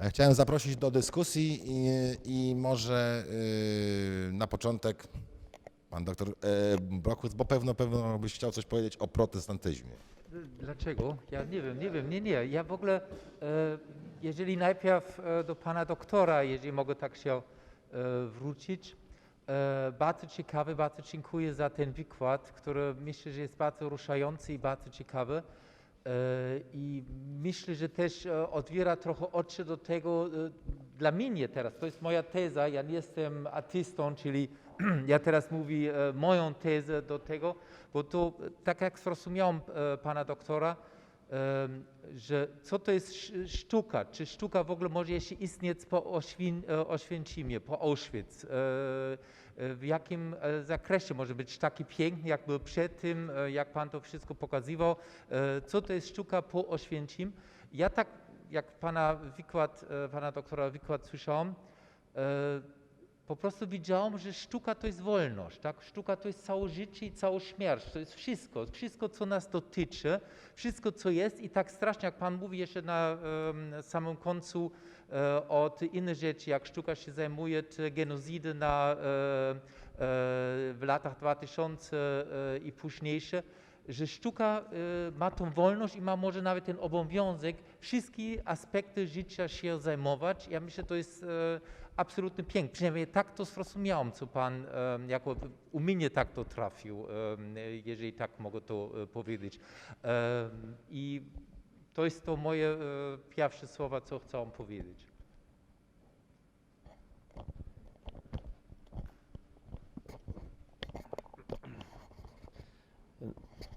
E, Chciałem zaprosić do dyskusji i, i może y, na początek pan doktor Brochus, bo pewno, pewno byś chciał coś powiedzieć o protestantyzmie. Dlaczego? Ja nie wiem, nie wiem, nie, nie. Ja w ogóle, e, jeżeli najpierw do pana doktora, jeżeli mogę tak się wrócić, bardzo ciekawy, bardzo dziękuję za ten wykład, który myślę, że jest bardzo ruszający i bardzo ciekawy. E, I myślę, że też e, otwiera trochę oczy do tego, e, dla mnie teraz, to jest moja teza, ja nie jestem artystą, czyli ja teraz mówię moją tezę do tego, bo to tak jak zrozumiałem pana doktora, że co to jest sz- sztuka, czy sztuka w ogóle może jeszcze istnieć po Oświę, Oświęcimie, po Auschwitz, w jakim e, zakresie może być taki piękny, jak był przed tym, e, jak pan to wszystko pokazywał, e, co to jest sztuka po Oświęcim. Ja tak, jak pana wykład, e, pana doktora wykład słyszałem, e, po prostu widziałem, że sztuka to jest wolność, tak? Sztuka to jest całe życie i całą śmierć, to jest wszystko, wszystko co nas dotyczy, wszystko co jest i tak strasznie, jak Pan mówi jeszcze na em, samym końcu e, o inne rzeczy, jak sztuka się zajmuje te genozidy na, e, w latach 2000 e, i późniejsze, że sztuka ma tą wolność i ma może nawet ten obowiązek wszystkie aspekty życia się zajmować. Ja myślę, to jest absolutny pięk. Przynajmniej tak to zrozumiałem, co Pan jako u mnie tak to trafił, jeżeli tak mogę to e, powiedzieć. I to jest to moje e, pierwsze słowa, co chcę powiedzieć.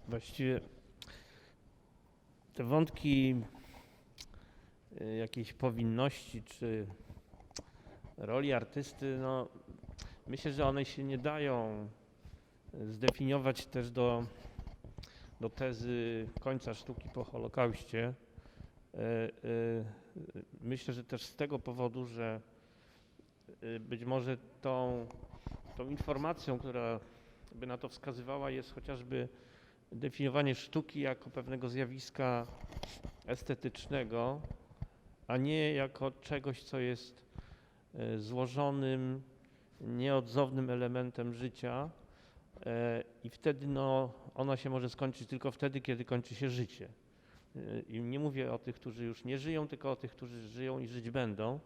Właściwie te wątki y, jakiejś powinności czy roli artysty, no myślę, że one się nie dają zdefiniować też do, do tezy końca sztuki po Holokauście. Y, y, Myślę, że też z tego powodu, że y, być może tą, tą informacją, która by na to wskazywała, jest chociażby definiowanie sztuki jako pewnego zjawiska estetycznego, a nie jako czegoś, co jest e, złożonym, nieodzownym elementem życia. e, I wtedy no, ona się może skończyć tylko wtedy, kiedy kończy się życie. E, I nie mówię o tych, którzy już nie żyją, tylko o tych, którzy żyją i żyć będą.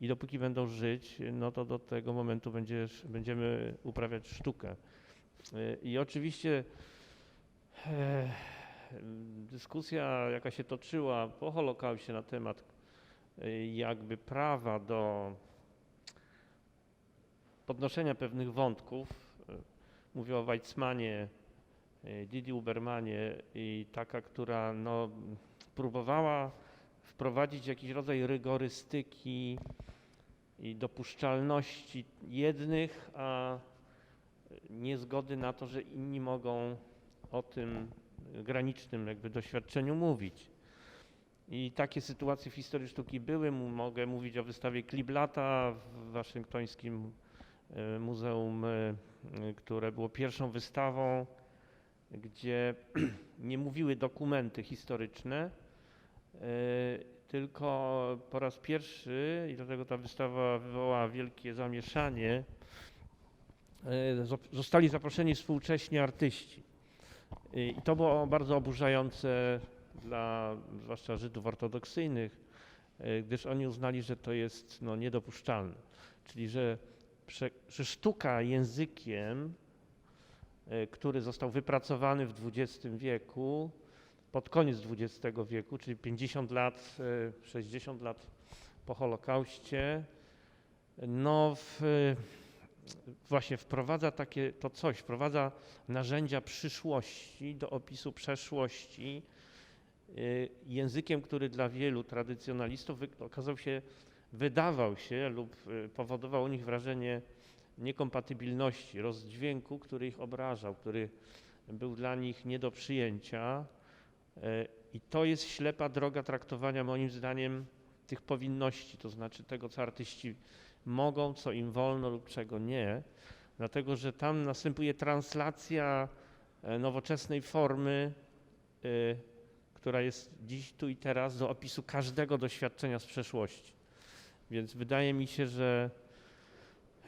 I dopóki będą żyć, no to do tego momentu będziesz, będziemy uprawiać sztukę. E, I oczywiście e, dyskusja, jaka się toczyła po Holokauście na temat e, jakby prawa do podnoszenia pewnych wątków, e, mówię o Weizmanie, e, Didi Ubermanie i taka, która no, próbowała wprowadzić jakiś rodzaj rygorystyki i dopuszczalności jednych, a niezgody na to, że inni mogą o tym granicznym jakby doświadczeniu mówić. I takie sytuacje w historii sztuki były. Mogę mówić o wystawie Kliblata w waszyngtońskim e, muzeum, e, które było pierwszą wystawą, gdzie nie mówiły dokumenty historyczne, e, tylko po raz pierwszy, i dlatego ta wystawa wywołała wielkie zamieszanie, zo- zostali zaproszeni współcześni artyści. I to było bardzo oburzające dla zwłaszcza Żydów ortodoksyjnych, y, gdyż oni uznali, że to jest no, niedopuszczalne. Czyli, że, że sztuka językiem, y, który został wypracowany w XX wieku, pod koniec XX wieku, czyli 50 lat, y, 60 lat po Holokauście, no w, właśnie wprowadza takie to coś, wprowadza narzędzia przyszłości do opisu przeszłości językiem, który dla wielu tradycjonalistów okazał się, wydawał się lub y, powodował u nich wrażenie niekompatybilności, rozdźwięku, który ich obrażał, który był dla nich nie do przyjęcia. Y, I to jest ślepa droga traktowania moim zdaniem tych powinności, to znaczy tego, co artyści mogą, co im wolno lub czego nie, dlatego że tam następuje translacja e, nowoczesnej formy, y, która jest dziś tu i teraz do opisu każdego doświadczenia z przeszłości. Więc wydaje mi się, że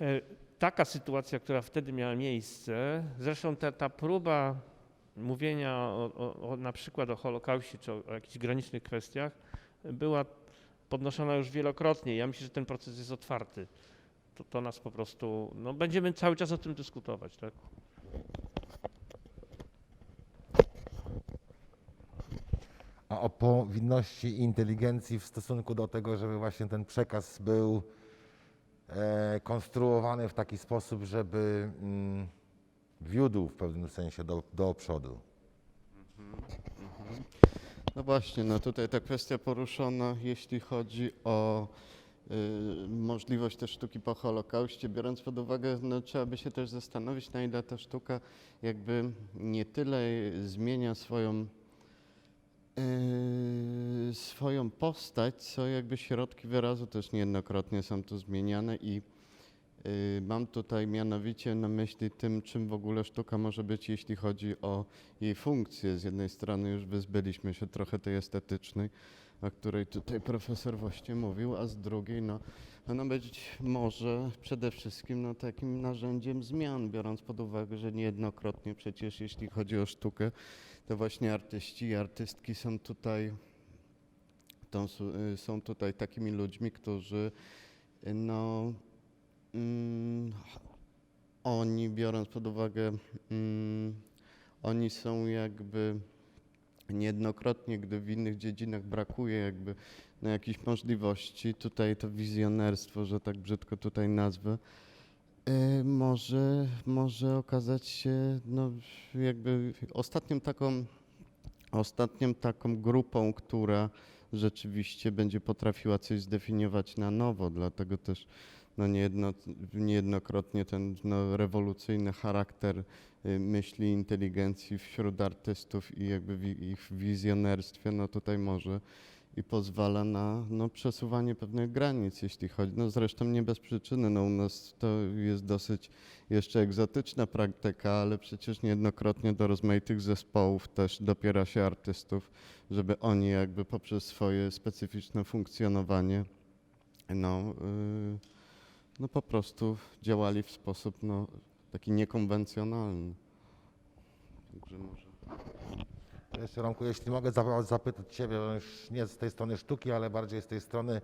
e, taka sytuacja, która wtedy miała miejsce, zresztą ta, ta próba mówienia o, o, o, na przykład o Holokauście czy o, o jakichś granicznych kwestiach była podnoszona już wielokrotnie. Ja myślę, że ten proces jest otwarty. To, to nas po prostu, no będziemy cały czas o tym dyskutować, tak? O powinności i inteligencji w stosunku do tego, żeby właśnie ten przekaz był e, konstruowany w taki sposób, żeby mm, wiódł w pewnym sensie do, do przodu. No właśnie, no tutaj ta kwestia poruszona, jeśli chodzi o y, możliwość też sztuki po Holokauście, biorąc pod uwagę, no trzeba by się też zastanowić, na ile ta sztuka jakby nie tyle zmienia swoją y, swoją postać, co jakby środki wyrazu też niejednokrotnie są tu zmieniane i y, mam tutaj mianowicie na myśli tym, czym w ogóle sztuka może być, jeśli chodzi o jej funkcję. Z jednej strony już wyzbyliśmy się trochę tej estetycznej, o której tutaj profesor właśnie mówił, a z drugiej no, ona być może przede wszystkim no, takim narzędziem zmian, biorąc pod uwagę, że niejednokrotnie przecież jeśli chodzi o sztukę, to właśnie artyści i artystki są tutaj, su- y, są tutaj takimi ludźmi, którzy y, no, mm, oni biorąc pod uwagę, mm, oni są jakby niejednokrotnie, gdy w innych dziedzinach brakuje jakby no, jakichś możliwości, tutaj to wizjonerstwo, że tak brzydko tutaj nazwę, może, może okazać się no, jakby ostatnią taką, ostatnią taką grupą, która rzeczywiście będzie potrafiła coś zdefiniować na nowo, dlatego też no niejedno, niejednokrotnie ten no, rewolucyjny charakter y, myśli, inteligencji wśród artystów i jakby w ich wizjonerstwie, no tutaj może i pozwala na no, przesuwanie pewnych granic, jeśli chodzi, no zresztą nie bez przyczyny, no u nas to jest dosyć jeszcze egzotyczna praktyka, ale przecież niejednokrotnie do rozmaitych zespołów też dopiera się artystów, żeby oni jakby poprzez swoje specyficzne funkcjonowanie no, yy, no po prostu działali w sposób no, taki niekonwencjonalny. Także może. Jeszcze Romku, jeśli mogę za- zapytać Ciebie, już nie z tej strony sztuki, ale bardziej z tej strony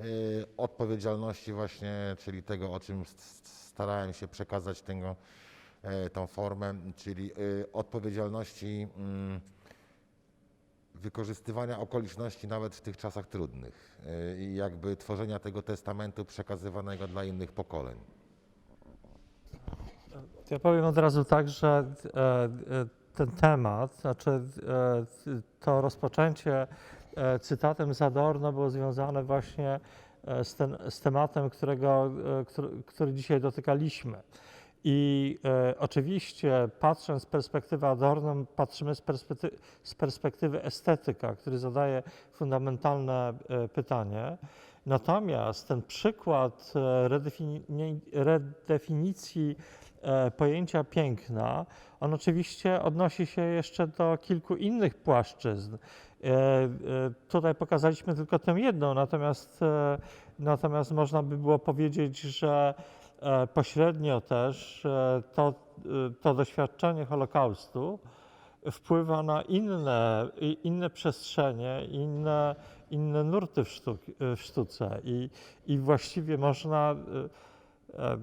y, odpowiedzialności właśnie, czyli tego, o czym starałem się przekazać tego, e, tą formę, czyli y, odpowiedzialności mm, wykorzystywania okoliczności nawet w tych czasach trudnych y, i jakby tworzenia tego testamentu przekazywanego dla innych pokoleń. Ja powiem od razu tak, że e, e, ten temat, znaczy e, to rozpoczęcie e, cytatem z Adorno było związane właśnie e, z, ten, z tematem, którego, który, który dzisiaj dotykaliśmy. I e, oczywiście patrząc z perspektywy Adorno, patrzymy z perspektywy, z perspektywy estetyka, który zadaje fundamentalne e, pytanie. Natomiast ten przykład redefini- redefinicji pojęcia piękna, on oczywiście odnosi się jeszcze do kilku innych płaszczyzn. E, e, Tutaj pokazaliśmy tylko tę jedną, natomiast, e, natomiast można by było powiedzieć, że e, pośrednio też e, to, e, to doświadczenie Holokaustu wpływa na inne, inne przestrzenie, inne, inne nurty w, w sztuce i, i właściwie można e, e,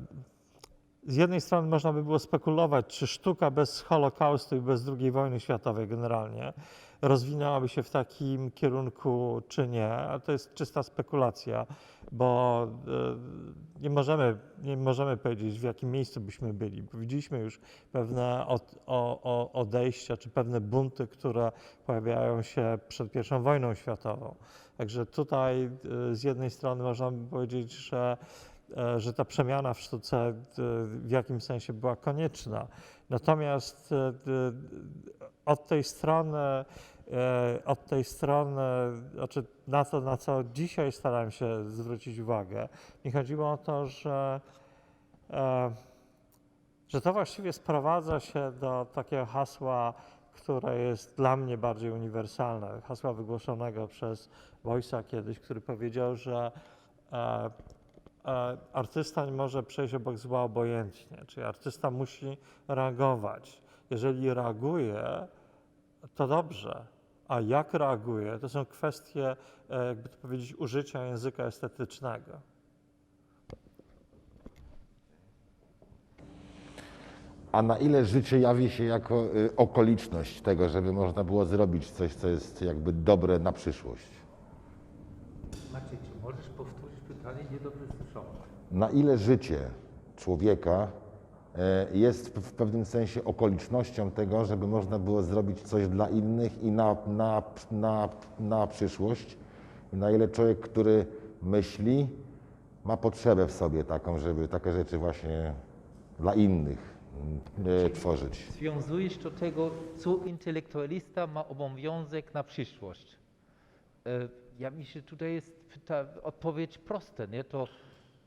z jednej strony można by było spekulować, czy sztuka bez Holokaustu i bez II wojny światowej generalnie rozwinęłaby się w takim kierunku, czy nie, a to jest czysta spekulacja, bo e, nie możemy, nie możemy powiedzieć, w jakim miejscu byśmy byli. Widzieliśmy już pewne od, o, o odejścia, czy pewne bunty, które pojawiają się przed I wojną światową. Także tutaj e, z jednej strony można by powiedzieć, że że ta przemiana w sztuce e, w jakimś sensie była konieczna. Natomiast e, od tej strony, e, od tej strony, znaczy na to, na co dzisiaj starałem się zwrócić uwagę, mi chodziło o to, że, e, że to właściwie sprowadza się do takiego hasła które jest dla mnie bardziej uniwersalne. Hasła wygłoszonego przez Wojsa kiedyś, który powiedział, że e, e, artysta nie może przejść obok zła obojętnie, czyli artysta musi reagować. Jeżeli reaguje, to dobrze, a jak reaguje, to są kwestie, e, jakby to powiedzieć, użycia języka estetycznego. A na ile życie jawi się jako y, okoliczność tego, żeby można było zrobić coś, co jest jakby dobre na przyszłość? Maciej, czy możesz powtórzyć pytanie? Niedobrze słyszałem. Na ile życie człowieka e, jest w pewnym sensie okolicznością tego, żeby można było zrobić coś dla innych i na, na, na, na przyszłość? I na ile człowiek, który myśli, ma potrzebę w sobie taką, żeby takie rzeczy właśnie dla innych e, tworzyć? Związujesz do tego, co intelektualista ma obowiązek na przyszłość. E, Ja myślę, że tutaj jest ta odpowiedź prosta. Nie? To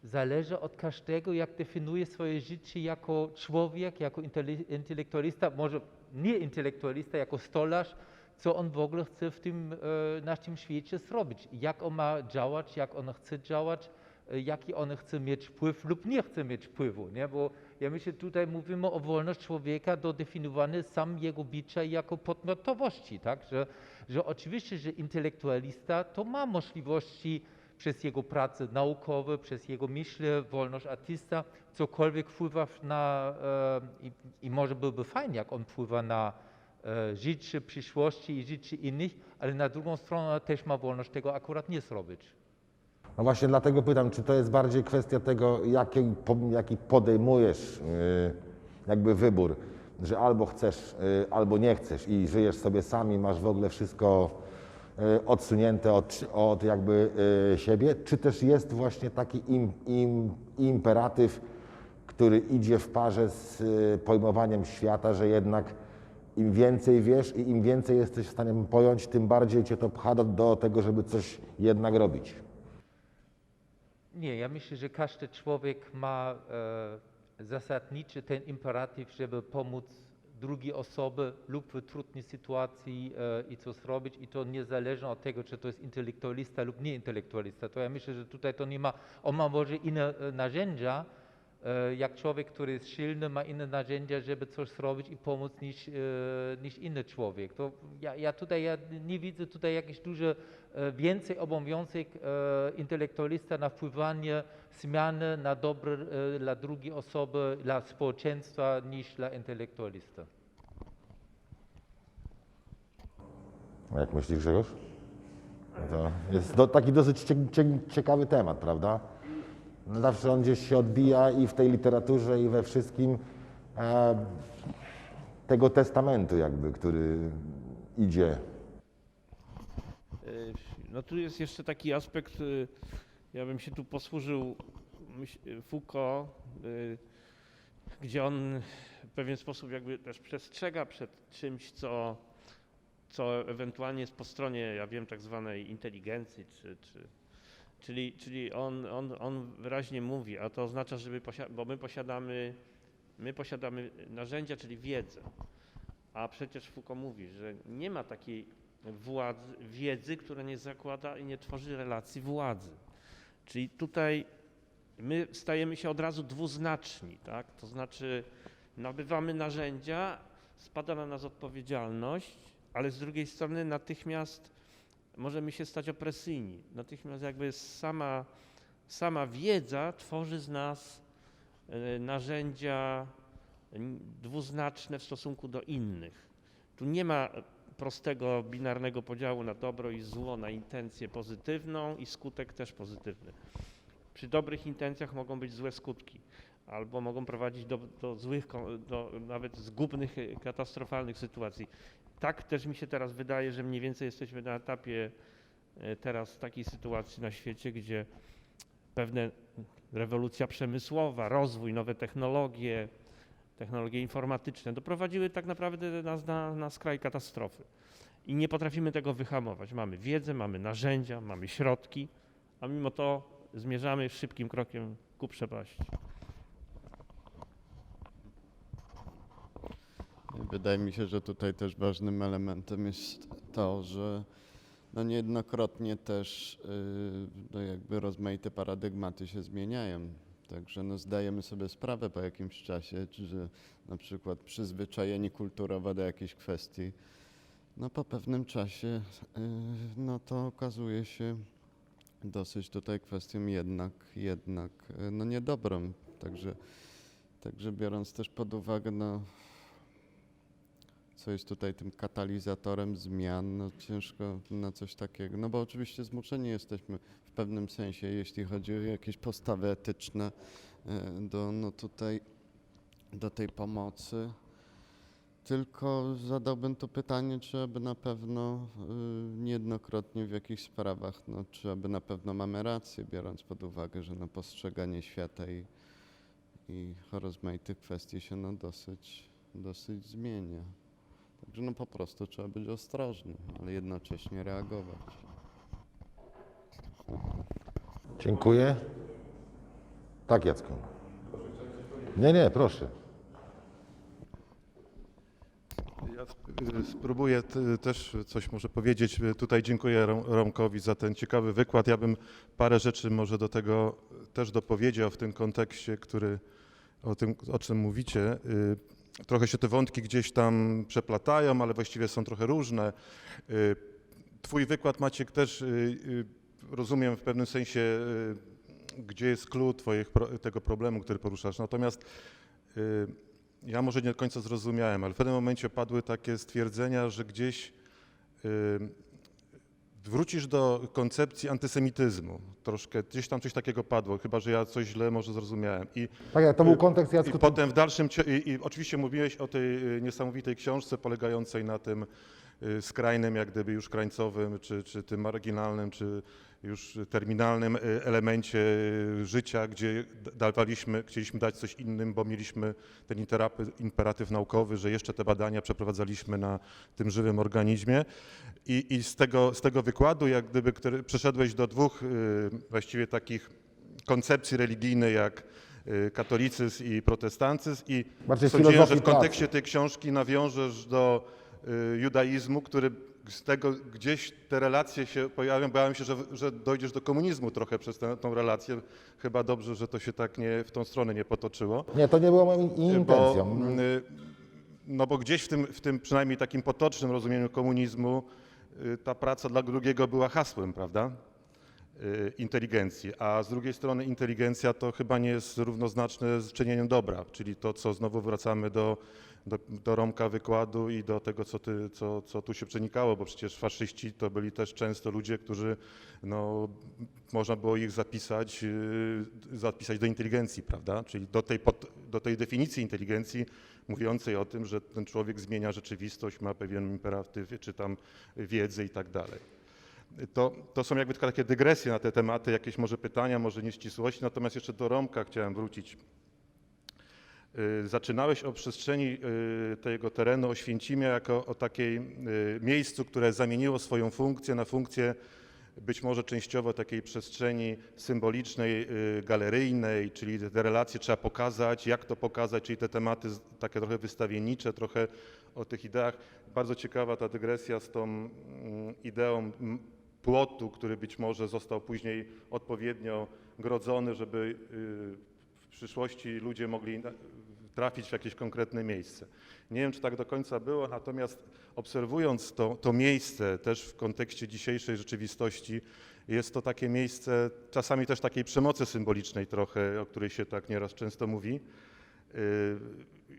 zależy od każdego, jak definiuje swoje życie jako człowiek, jako intele- intelektualista, może nie intelektualista, jako stolarz, co on w ogóle chce w tym e, naszym świecie zrobić. Jak on ma działać, jak on chce działać, e, jaki on chce mieć wpływ lub nie chce mieć wpływu. Nie? Bo ja myślę, tutaj mówimy o wolności człowieka do definiowania sam jego bycia jako podmiotowości. Tak? Że, że oczywiście, że intelektualista to ma możliwości przez jego prace naukowe, przez jego myśl, wolność artysta, cokolwiek wpływa na, e, i, i może byłoby fajnie, jak on wpływa na e, życie przyszłości i życie innych, ale na drugą stronę też ma wolność tego akurat nie zrobić. No właśnie dlatego pytam, czy to jest bardziej kwestia tego, jaki, jaki podejmujesz yy, jakby wybór, że albo chcesz, albo nie chcesz i żyjesz sobie sam i masz w ogóle wszystko odsunięte od, od jakby yy, siebie, czy też jest właśnie taki im, im, imperatyw, który idzie w parze z yy, pojmowaniem świata, że jednak im więcej wiesz i im więcej jesteś w stanie pojąć, tym bardziej cię to pcha do, do tego, żeby coś jednak robić. Nie, ja myślę, że każdy człowiek ma e, zasadniczy ten imperatyw, żeby pomóc drugiej osobie lub w trudnej sytuacji e, i co zrobić i to niezależnie od tego, czy to jest intelektualista lub nie intelektualista. To ja myślę, że tutaj to nie ma, on ma może inne e, narzędzia, jak człowiek, który jest silny, ma inne narzędzia, żeby coś zrobić i pomóc niż, e, niż inny człowiek. To ja, ja tutaj ja nie widzę tutaj jakieś duże e, więcej obowiązek e, intelektualista na wpływanie zmiany na dobre e, dla drugiej osoby, dla społeczeństwa niż dla intelektualista. A Jak myślisz, Grzegorz? No To jest do, taki dosyć cie, cie, ciekawy temat, prawda? Zawsze on gdzieś się odbija i w tej literaturze, i we wszystkim e, tego testamentu jakby, który idzie. Y, No tu jest jeszcze taki aspekt, y, ja bym się tu posłużył myśl- Foucault, gdzie on w pewien sposób jakby też przestrzega przed czymś, co, co ewentualnie jest po stronie, ja wiem, tak zwanej inteligencji, czy, czy, czyli, czyli on, on, on wyraźnie mówi, a to oznacza, żeby posia- bo my posiadamy, my posiadamy narzędzia, czyli wiedzę. A przecież Foucault mówi, że nie ma takiej władzy, wiedzy, która nie zakłada i nie tworzy relacji władzy. Czyli tutaj my stajemy się od razu dwuznaczni, tak? To znaczy nabywamy narzędzia, spada na nas odpowiedzialność, ale z drugiej strony natychmiast możemy się stać opresyjni. Natychmiast jakby sama, sama wiedza tworzy z nas e, narzędzia dwuznaczne w stosunku do innych. Tu nie ma prostego binarnego podziału na dobro i zło, na intencję pozytywną i skutek też pozytywny. Przy dobrych intencjach mogą być złe skutki, albo mogą prowadzić do, do złych, do nawet zgubnych, e, katastrofalnych sytuacji. Tak też mi się teraz wydaje, że mniej więcej jesteśmy na etapie e, teraz takiej sytuacji na świecie, gdzie pewne rewolucja przemysłowa, rozwój, nowe technologie, technologie informatyczne doprowadziły tak naprawdę nas na, na skraj katastrofy. I nie potrafimy tego wyhamować. Mamy wiedzę, mamy narzędzia, mamy środki, a mimo to zmierzamy szybkim krokiem ku przepaści. Wydaje mi się, że tutaj też ważnym elementem jest to, że no niejednokrotnie też yy, no jakby rozmaite paradygmaty się zmieniają. Także no zdajemy sobie sprawę po jakimś czasie, że na przykład przyzwyczajeni kulturowo do jakiejś kwestii, no po pewnym czasie yy, no to okazuje się dosyć tutaj kwestią jednak, jednak yy, no niedobrą. Także, także biorąc też pod uwagę no, co jest tutaj tym katalizatorem zmian, no ciężko na coś takiego, no bo oczywiście zmuszeni jesteśmy w pewnym sensie, jeśli chodzi o jakieś postawy etyczne e, do, no tutaj, do tej pomocy. Tylko zadałbym to pytanie, czy aby na pewno y, niejednokrotnie w jakichś sprawach, no, czy aby na pewno mamy rację, biorąc pod uwagę, że no, postrzeganie świata i, i rozmaitych kwestii się no, dosyć, dosyć zmienia. Także no po prostu trzeba być ostrożnym, ale jednocześnie reagować. Dziękuję. Tak, Jacku. Nie, nie, proszę. Ja sp- spróbuję t- też coś może powiedzieć. Tutaj dziękuję Rom- Romkowi za ten ciekawy wykład. Ja bym parę rzeczy może do tego też dopowiedział w tym kontekście, który o tym, o czym mówicie. Y, Trochę się te wątki gdzieś tam przeplatają, ale właściwie są trochę różne. Y, Twój wykład, Maciek, też y, y, rozumiem w pewnym sensie, gdzie jest clue twoich, tego problemu, który poruszasz. Natomiast ja może nie do końca zrozumiałem, ale w pewnym momencie padły takie stwierdzenia, że gdzieś wrócisz do koncepcji antysemityzmu. Troszkę, gdzieś tam coś takiego padło, chyba że ja coś źle może zrozumiałem. I, Tak, to był kontekst, i Jacku. to- potem w dalszym i, i oczywiście mówiłeś o tej y, niesamowitej książce polegającej na tym y, skrajnym, jak gdyby już krańcowym, czy, czy tym marginalnym, czy już terminalnym y, elemencie y, życia, gdzie dawaliśmy, chcieliśmy dać coś innym, bo mieliśmy ten imperatyw naukowy, że jeszcze te badania przeprowadzaliśmy na tym żywym organizmie. I, i z, tego, z tego wykładu, jak gdyby, który przeszedłeś do dwóch y, właściwie takich koncepcji religijnych, jak y, katolicyzm i protestancyzm i Bardziej sądziłem, że w kontekście tej książki nawiążesz do y, judaizmu, który z tego gdzieś te relacje się pojawią. Bałem się, że, że dojdziesz do komunizmu trochę przez tę tą relację. Chyba dobrze, że to się tak nie w tą stronę nie potoczyło. Nie, to nie było moją in- intencją. Bo, y, no bo gdzieś w tym, w tym przynajmniej takim potocznym rozumieniu komunizmu y, ta praca dla drugiego była hasłem, prawda? Y, Inteligencji, a z drugiej strony inteligencja to chyba nie jest równoznaczne z czynieniem dobra, czyli to, co znowu wracamy do, do, do Romka wykładu i do tego, co, ty, co, co tu się przenikało, bo przecież faszyści to byli też często ludzie, którzy, no, można było ich zapisać, y, zapisać do inteligencji, prawda? Czyli do tej, pod, do tej definicji inteligencji mówiącej o tym, że ten człowiek zmienia rzeczywistość, ma pewien imperatyw, czy tam wiedzę i tak dalej. To, to są jakby tylko takie dygresje na te tematy, jakieś może pytania, może nieścisłości, natomiast jeszcze do Romka chciałem wrócić. Y, Zaczynałeś o przestrzeni y, tego terenu Oświęcimia jako o takiej y, miejscu, które zamieniło swoją funkcję na funkcję być może częściowo takiej przestrzeni symbolicznej, galeryjnej, czyli te- relacje trzeba pokazać, jak to pokazać, czyli te tematy takie trochę wystawiennicze, trochę o tych ideach. Bardzo ciekawa ta dygresja z tą mm, ideą mm, płotu, który być może został później odpowiednio grodzony, żeby w przyszłości ludzie mogli trafić w jakieś konkretne miejsce. Nie wiem, czy tak do końca było, natomiast obserwując to, to miejsce też w kontekście dzisiejszej rzeczywistości, jest to takie miejsce czasami też takiej przemocy symbolicznej trochę, o której się tak nieraz często mówi. Y,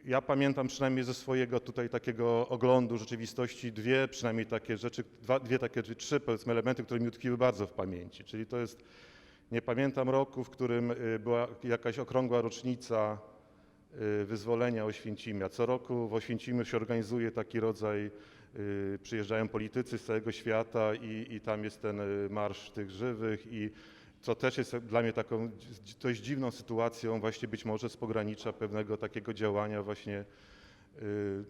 Ja pamiętam przynajmniej ze swojego tutaj takiego oglądu rzeczywistości dwie przynajmniej takie rzeczy, dwa, dwie takie, czy trzy powiedzmy elementy, które mi utkwiły bardzo w pamięci. Czyli to jest, nie pamiętam roku, w którym y, była jakaś okrągła rocznica wyzwolenia Oświęcimia. Co roku w Oświęcimiu się organizuje taki rodzaj, y, przyjeżdżają politycy z całego świata i, i tam jest ten y, Marsz tych Żywych i co też jest dla mnie taką dość dziwną sytuacją właśnie być może z pogranicza pewnego takiego działania właśnie y,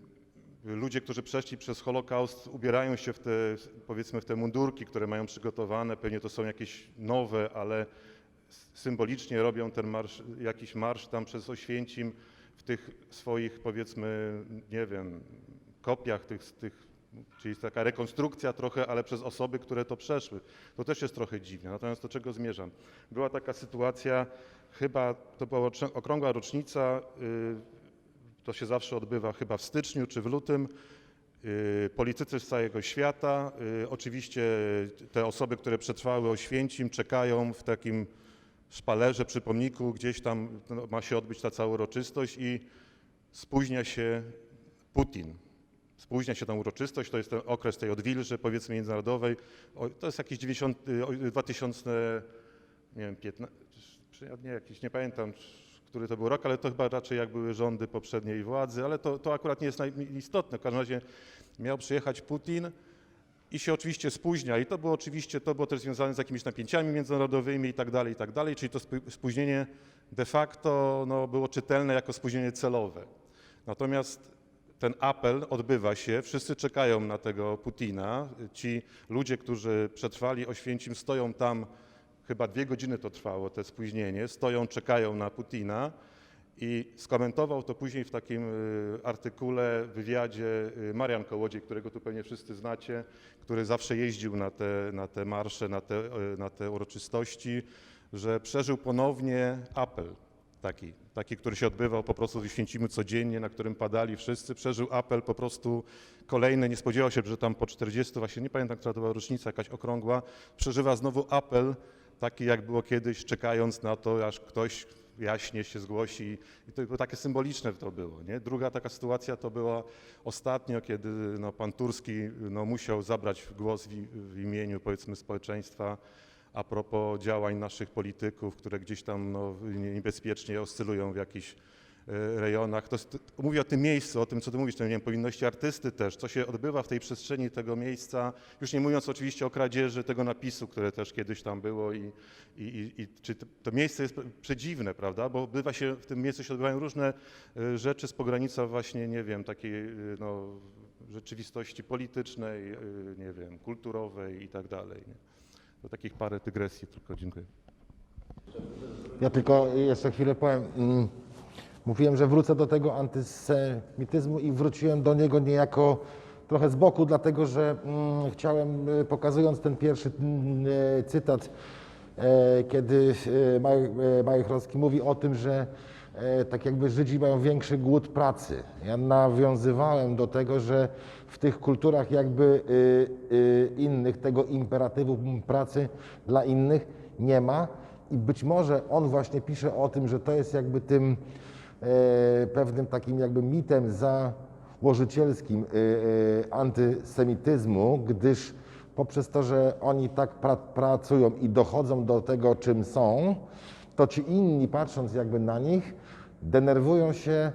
ludzie, którzy przeszli przez Holokaust ubierają się w te powiedzmy w te mundurki, które mają przygotowane, pewnie to są jakieś nowe, ale symbolicznie robią ten marsz, jakiś marsz tam przez Oświęcim, w tych swoich, powiedzmy, nie wiem, kopiach tych, tych czyli taka rekonstrukcja trochę, ale przez osoby, które to przeszły. To też jest trochę dziwne. Natomiast do czego zmierzam? Była taka sytuacja, chyba to była okrągła rocznica, y, to się zawsze odbywa chyba w styczniu czy w lutym. Y, Politycy z całego świata, y, oczywiście te osoby, które przetrwały Oświęcim, czekają w takim szpalerze przy pomniku, gdzieś tam no, ma się odbyć ta cała uroczystość i spóźnia się Putin. Spóźnia się ta uroczystość, to jest ten okres tej odwilży, powiedzmy, międzynarodowej. To jest jakiś 90, y, o, 2000, nie wiem, 15, czy ja nie, jakiś, nie pamiętam, który to był rok, ale to chyba raczej jak były rządy poprzedniej władzy, ale to, to akurat nie jest najistotne. W każdym razie miał przyjechać Putin i się oczywiście spóźnia i to było oczywiście, to było też związane z jakimiś napięciami międzynarodowymi i tak dalej, i tak dalej, czyli to spó- spóźnienie de facto no, było czytelne jako spóźnienie celowe. Natomiast ten apel odbywa się, wszyscy czekają na tego Putina. Ci ludzie, którzy przetrwali Oświęcim, stoją tam, chyba dwie godziny to trwało, te spóźnienie, stoją, czekają na Putina. I skomentował to później w takim y, artykule, wywiadzie y, Marian Kołodziej, którego tu pewnie wszyscy znacie, który zawsze jeździł na te, na te marsze, na te, y, na te uroczystości, że przeżył ponownie apel taki, taki, który się odbywał po prostu w Święcimy codziennie, na którym padali wszyscy, przeżył apel po prostu kolejny, nie spodziewał się, że tam po 40, właśnie nie pamiętam, która to była rocznica, jakaś okrągła, przeżywa znowu apel, taki jak było kiedyś, czekając na to, aż ktoś jaśnie się zgłosi i to takie symboliczne to było. Nie? Druga taka sytuacja to była ostatnio, kiedy no, pan Turski no, musiał zabrać głos w, w imieniu powiedzmy społeczeństwa a propos działań naszych polityków, które gdzieś tam no, nie- niebezpiecznie oscylują w jakichś rejonach. To, mówię o tym miejscu, o tym, co ty mówisz, nie wiem, powinności artysty też, co się odbywa w tej przestrzeni tego miejsca, już nie mówiąc oczywiście o kradzieży tego napisu, które też kiedyś tam było i, i, i, czy to, miejsce jest przedziwne, prawda, bo odbywa się, w tym miejscu się odbywają różne e, rzeczy z pogranicza właśnie, nie wiem, takiej e, no, rzeczywistości politycznej, nie wiem, kulturowej i tak dalej. Nie? Takich parę dygresji tylko, dziękuję. Ja tylko jeszcze chwilę powiem. Mówiłem, że wrócę do tego antysemityzmu i wróciłem do niego niejako trochę z boku, dlatego że mm, chciałem, y, pokazując ten pierwszy mm, e, cytat, e, kiedy Marek e, Marek Chrostki mówi o tym, że e, tak jakby Żydzi mają większy głód pracy. Ja nawiązywałem do tego, że w tych kulturach jakby y, y, innych tego imperatywu pracy dla innych nie ma i być może on właśnie pisze o tym, że to jest jakby tym pewnym takim jakby mitem założycielskim e, e, antysemityzmu, gdyż poprzez to, że oni tak pra, pracują i dochodzą do tego, czym są, to ci inni, patrząc jakby na nich, denerwują się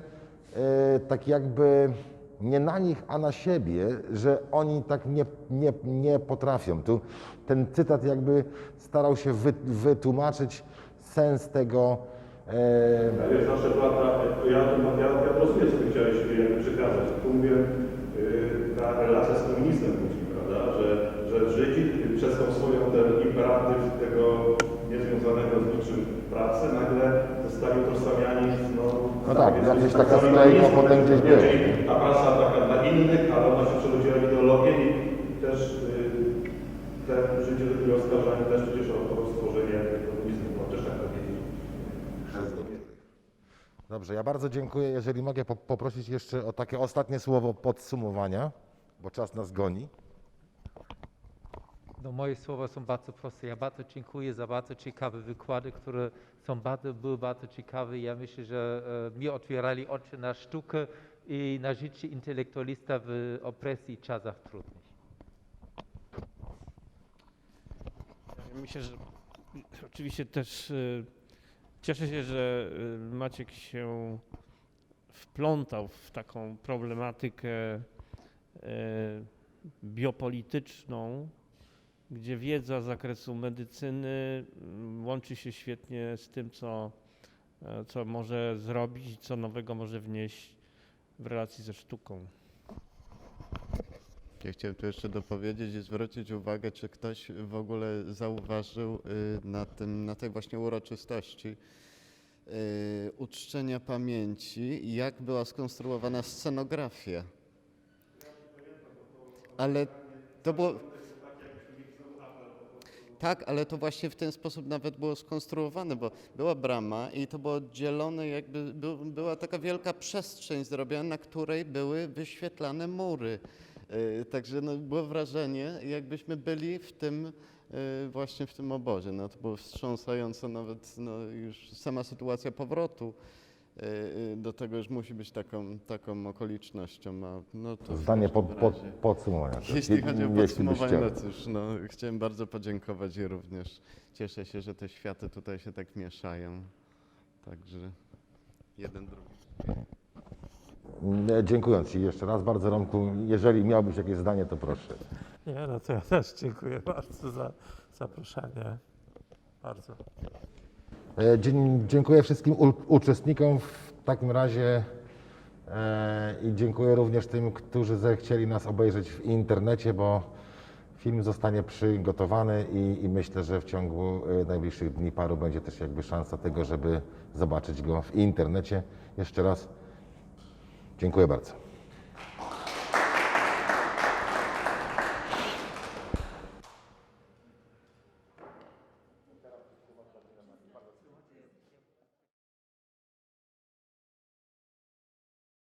e, tak jakby nie na nich, a na siebie, że oni tak nie, nie, nie potrafią. Tu ten cytat jakby starał się wy, wytłumaczyć sens tego. E, Jest nasza prawda, ja, ja, ja rozumiem, co chciałeś przekazać. Tu mówię, yy, ta relacja z komunizmem później, prawda, że, że Żydzi przez tą swoją ten imperatyw tego niezwiązanego z niczym pracy nagle zostali utożsamiani z no, No tak, taka tak zwanym sklejka komunizmem, potem gdzieś. Czyli ta praca taka dla innych, ale ona się przerodziła w ideologię i też yy, te Żydzi byli oskarżani też przecież o, o stworzenie komunizmu, no też tak powiedzieć. Dobrze, ja bardzo dziękuję. Jeżeli mogę po, poprosić jeszcze o takie ostatnie słowo podsumowania, bo czas nas goni. No moje słowa są bardzo proste. Ja bardzo dziękuję za bardzo ciekawe wykłady, które są bardzo, były bardzo ciekawe. Ja myślę, że e, mi otwierali oczy na sztukę i na życie intelektualista w opresji i czasach trudnych. Myślę, że oczywiście też y, cieszę się, że y, Maciek się wplątał w taką problematykę y, biopolityczną, gdzie wiedza z zakresu medycyny mm, łączy się świetnie z tym, co, e, co może zrobić i co nowego może wnieść w relacji ze sztuką. Ja chciałem tu jeszcze dopowiedzieć i zwrócić uwagę, czy ktoś w ogóle zauważył y, na, tym, na tej właśnie uroczystości, y, uczczenia pamięci, jak była skonstruowana scenografia. Ale to było. Tak, ale to właśnie w ten sposób nawet było skonstruowane, bo była brama i to było oddzielone, jakby by, była taka wielka przestrzeń zrobiona, na której były wyświetlane mury. Y, Także no, było wrażenie, jakbyśmy byli w tym y, właśnie w tym obozie. No, to było wstrząsające nawet no, już sama sytuacja powrotu y, do tego już musi być taką, taką okolicznością. A, no, to Zdanie po, po, podsumowania. jeśli chodzi o podsumowanie, no cóż, no, chciałem bardzo podziękować i również cieszę się, że te światy tutaj się tak mieszają. Także jeden, drugi. Dziękując Ci jeszcze raz bardzo, Romku. Jeżeli miałbyś jakieś zdanie, to proszę. Nie, no to ja też dziękuję bardzo za zaproszenie. Bardzo. E, Dzie- Dziękuję wszystkim u- uczestnikom w takim razie e, i dziękuję również tym, którzy zechcieli nas obejrzeć w internecie, bo film zostanie przygotowany i, i myślę, że w ciągu e, najbliższych dni paru będzie też jakby szansa tego, żeby zobaczyć go w internecie. Jeszcze raz dziękuję bardzo.